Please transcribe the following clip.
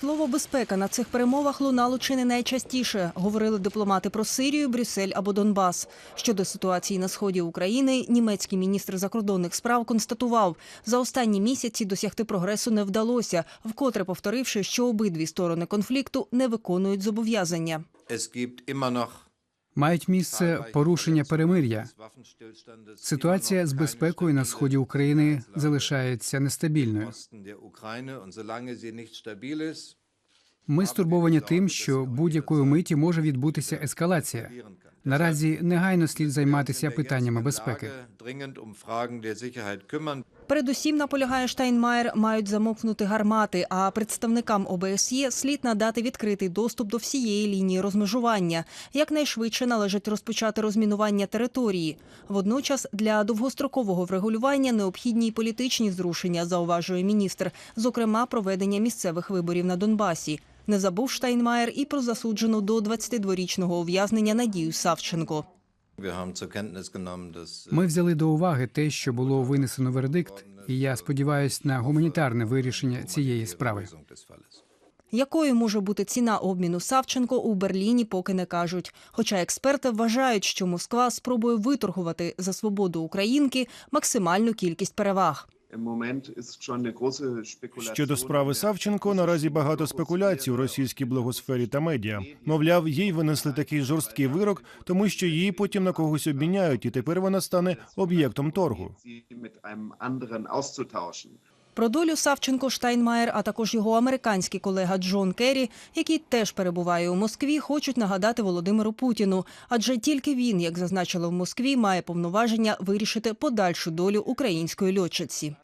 Слово безпека на цих перемовах лунало чи не найчастіше. Говорили дипломати про Сирію, Брюссель або Донбас. Щодо ситуації на сході України, німецький міністр закордонних справ констатував, за останні місяці досягти прогресу не вдалося, вкотре повторивши, що обидві сторони конфлікту не виконують зобов'язання. Мають місце порушення перемир'я. Ситуація з безпекою на сході України залишається нестабільною. Ми стурбовані тим, що будь-якої миті може відбутися ескалація. Наразі негайно слід займатися питаннями безпеки. Передусім, наполягає Штайнмаєр, мають замовкнути гармати, а представникам ОБСЄ слід надати відкритий доступ до всієї лінії розмежування. Якнайшвидше належить розпочати розмінування території. Водночас для довгострокового врегулювання необхідні й політичні зрушення, зауважує міністр, зокрема проведення місцевих виборів на Донбасі. Не забув Штайнмаєр і про засуджену до 22-річного ув'язнення Надію Савченко. Ми взяли до уваги те, що було винесено вердикт, і я сподіваюся на гуманітарне вирішення цієї справи. Якою може бути ціна обміну Савченко у Берліні, поки не кажуть. Хоча експерти вважають, що Москва спробує виторгувати за свободу українки максимальну кількість переваг. Щодо справи Савченко, наразі багато спекуляцій у російській блогосфері та медіа. Мовляв, їй винесли такий жорсткий вирок, тому що її потім на когось обміняють, і тепер вона стане об'єктом торгу. Про долю Савченко Штайнмаєр, а також його американський колега Джон Керрі, який теж перебуває у Москві, хочуть нагадати Володимиру Путіну. Адже тільки він, як зазначили в Москві, має повноваження вирішити подальшу долю української льотчиці.